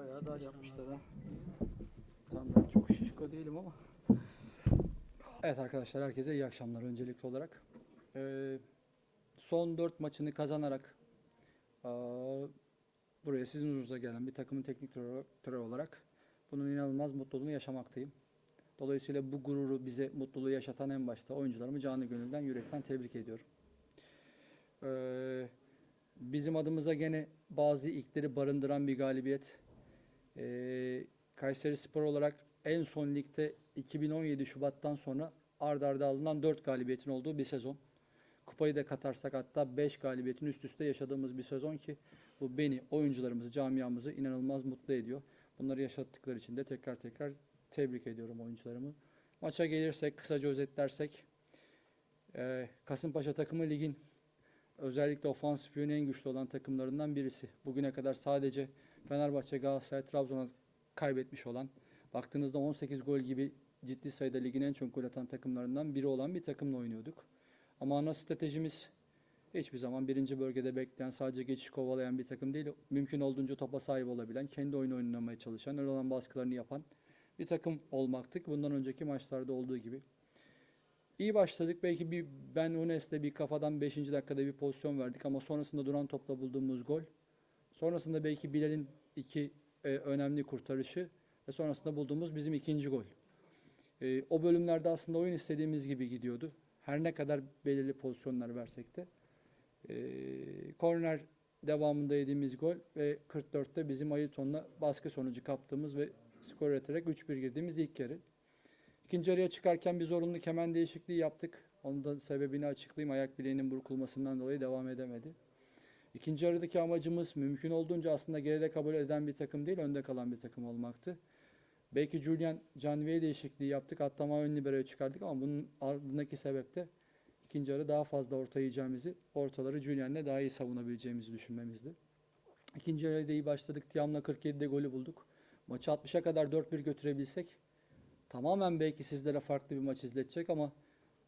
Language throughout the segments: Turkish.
Bayağı dar yapmışlar ha. Tam ben çok şişko değilim ama. Evet arkadaşlar herkese iyi akşamlar öncelikli olarak. Ee, son 4 maçını kazanarak aa, buraya sizin huzurunuza gelen bir takımın teknik direktörü olarak bunun inanılmaz mutluluğunu yaşamaktayım. Dolayısıyla bu gururu bize mutluluğu yaşatan en başta oyuncularımı canı gönülden yürekten tebrik ediyorum. Ee, bizim adımıza gene bazı ilkleri barındıran bir galibiyet. Ee, Kayseri Spor olarak en son ligde 2017 Şubat'tan sonra ard arda alınan 4 galibiyetin olduğu bir sezon. Kupayı da katarsak hatta 5 galibiyetin üst üste yaşadığımız bir sezon ki bu beni, oyuncularımızı, camiamızı inanılmaz mutlu ediyor. Bunları yaşattıkları için de tekrar tekrar tebrik ediyorum oyuncularımı. Maça gelirsek, kısaca özetlersek e, Kasımpaşa takımı ligin özellikle ofansif yönü en güçlü olan takımlarından birisi. Bugüne kadar sadece Fenerbahçe, Galatasaray, Trabzon'a kaybetmiş olan, baktığınızda 18 gol gibi ciddi sayıda ligin en çok gol atan takımlarından biri olan bir takımla oynuyorduk. Ama ana stratejimiz hiçbir zaman birinci bölgede bekleyen, sadece geçiş kovalayan bir takım değil. Mümkün olduğunca topa sahip olabilen, kendi oyunu oynamaya çalışan, öyle olan baskılarını yapan bir takım olmaktık. Bundan önceki maçlarda olduğu gibi. İyi başladık. Belki bir ben Unes'le bir kafadan 5. dakikada bir pozisyon verdik ama sonrasında duran topla bulduğumuz gol. Sonrasında belki Bilal'in iki e, önemli kurtarışı ve sonrasında bulduğumuz bizim ikinci gol. E, o bölümlerde aslında oyun istediğimiz gibi gidiyordu. Her ne kadar belirli pozisyonlar versek de. E, korner devamında yediğimiz gol ve 44'te bizim Ayrton'la baskı sonucu kaptığımız ve skor üreterek 3-1 girdiğimiz ilk yarı. İkinci yarıya çıkarken bir zorunlu kemen değişikliği yaptık. Onun da sebebini açıklayayım. Ayak bileğinin burkulmasından dolayı devam edemedi. İkinci yarıdaki amacımız mümkün olduğunca aslında geride kabul eden bir takım değil, önde kalan bir takım olmaktı. Belki Julian Canvi'ye değişikliği yaptık. Atlama ön libero'ya çıkardık ama bunun ardındaki sebep de ikinci yarı daha fazla orta yiyeceğimizi, ortaları Julian'le daha iyi savunabileceğimizi düşünmemizdi. İkinci yarıda iyi başladık. Tiam'la 47'de golü bulduk. Maçı 60'a kadar 4-1 götürebilsek tamamen belki sizlere farklı bir maç izletecek ama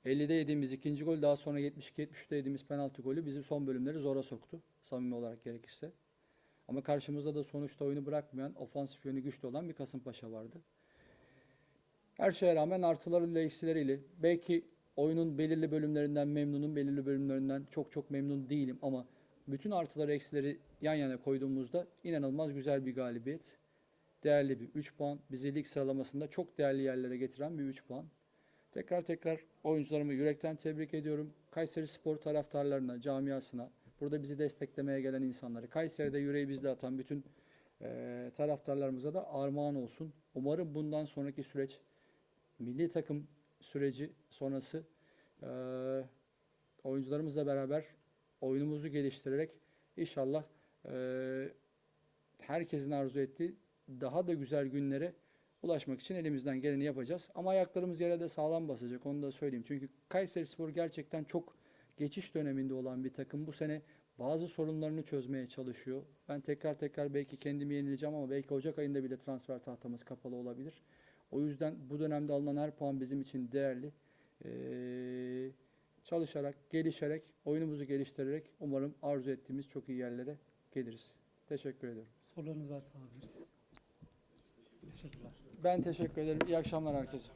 50'de yediğimiz ikinci gol daha sonra 72-73'te yediğimiz penaltı golü bizi son bölümleri zora soktu. Samimi olarak gerekirse. Ama karşımızda da sonuçta oyunu bırakmayan, ofansif yönü güçlü olan bir Kasımpaşa vardı. Her şeye rağmen artılarıyla eksileriyle belki oyunun belirli bölümlerinden memnunum, belirli bölümlerinden çok çok memnun değilim ama bütün artıları eksileri yan yana koyduğumuzda inanılmaz güzel bir galibiyet. Değerli bir 3 puan. Bizi lig sıralamasında çok değerli yerlere getiren bir 3 puan. Tekrar tekrar oyuncularımı yürekten tebrik ediyorum. Kayseri Spor taraftarlarına, camiasına, burada bizi desteklemeye gelen insanları, Kayseri'de yüreği bizde atan bütün eee, taraftarlarımıza da armağan olsun. Umarım bundan sonraki süreç, milli takım süreci sonrası eee, oyuncularımızla beraber oyunumuzu geliştirerek inşallah eee, herkesin arzu ettiği daha da güzel günlere ulaşmak için elimizden geleni yapacağız. Ama ayaklarımız yere de sağlam basacak onu da söyleyeyim. Çünkü Kayserispor gerçekten çok geçiş döneminde olan bir takım. Bu sene bazı sorunlarını çözmeye çalışıyor. Ben tekrar tekrar belki kendimi yenileceğim ama belki Ocak ayında bile transfer tahtamız kapalı olabilir. O yüzden bu dönemde alınan her puan bizim için değerli. Ee, çalışarak, gelişerek, oyunumuzu geliştirerek umarım arzu ettiğimiz çok iyi yerlere geliriz. Teşekkür ederim. Sorularınız varsa alabiliriz. Ben teşekkür ederim. İyi akşamlar herkese.